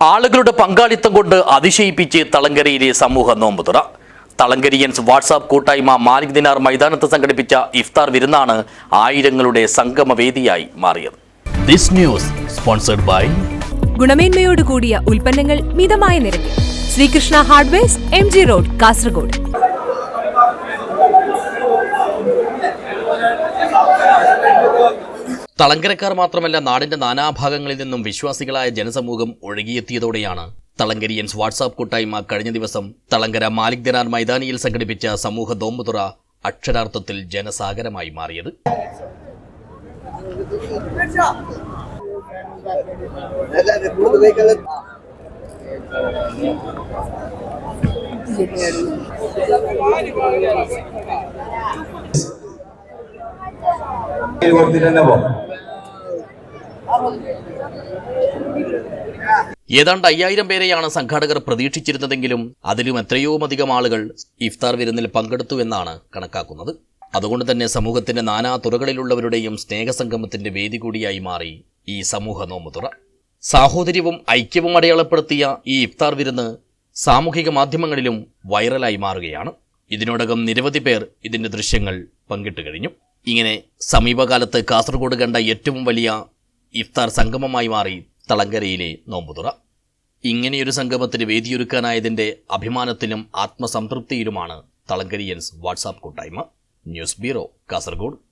ആളുകളുടെ പങ്കാളിത്തം കൊണ്ട് അതിശയിപ്പിച്ച് തളങ്കരയിലെ സമൂഹ നോമ്പുതുറ. തളങ്കരിയൻസ് വാട്സാപ്പ് കൂട്ടായ്മ മാലിക് ദിനാർ മൈതാനത്ത് സംഘടിപ്പിച്ച ഇഫ്താർ വിരുന്നാണ് ആയിരങ്ങളുടെ സംഗമവേദിയായി മാറിയത്. ദിസ് ന്യൂസ് സ്പോൺസർഡ് ബൈ ഗുണമേന്മയോട് കൂടിയ ഉൽപ്പന്നങ്ങൾ മിതമായ നിരക്കിൽ. Sreekrishna hardware M G road Kasaragod. തളങ്കരക്കാർ മാത്രമല്ല നാടിന്റെ നാനാഭാഗങ്ങളിൽ നിന്നും വിശ്വാസികളായ ജനസമൂഹം ഒഴുകിയെത്തിയതോടെയാണ് തളങ്കരിയൻസ് വാട്സാപ്പ് കൂട്ടായ്മ കഴിഞ്ഞ ദിവസം തളങ്കര മാലിക് ദിനാർ മൈതാനിയിൽ സംഘടിപ്പിച്ച സമൂഹ ദോമ്പുതുറ അക്ഷരാർത്ഥത്തിൽ ജനസാഗരമായി മാറിയത്. ഏതാണ്ട് അയ്യായിരം പേരെയാണ് സംഘാടകർ പ്രതീക്ഷിച്ചിരുന്നതെങ്കിലും അതിലും എത്രയോ അധികം ആളുകൾ ഇഫ്താർ വിരുന്നിൽ പങ്കെടുത്തു എന്നാണ് കണക്കാക്കുന്നത്. അതുകൊണ്ട് തന്നെ സമൂഹത്തിന്റെ നാനാ തുറകളിലുള്ളവരുടെയും സ്നേഹസംഗമത്തിന്റെ വേദി കൂടിയായി മാറി ഈ സമൂഹ നോമ്പുതുറ. സാഹോദര്യവും ഐക്യവും അടയാളപ്പെടുത്തിയ ഈ ഇഫ്താർ വിരുന്ന് സാമൂഹിക മാധ്യമങ്ങളിലും വൈറലായി മാറുകയാണ്. ഇതിനോടകം നിരവധി പേർ ഇതിന്റെ ദൃശ്യങ്ങൾ പങ്കിട്ട് കഴിഞ്ഞു. ഇങ്ങനെ സമീപകാലത്ത് കാസർഗോഡ് കണ്ട ഏറ്റവും വലിയ ഇഫ്താർ സംഗമമായി മാറി തളങ്കരയിലെ നോമ്പുതുറ. ഇങ്ങനെയൊരു സംഗമത്തിന് വേദിയൊരുക്കാനായതിന്റെ അഭിമാനത്തിലും ആത്മസംതൃപ്തിയിലുമാണ് തളങ്കരിയൻസ് വാട്സാപ്പ് കൂട്ടായ്മ. News bureau Kasaragod.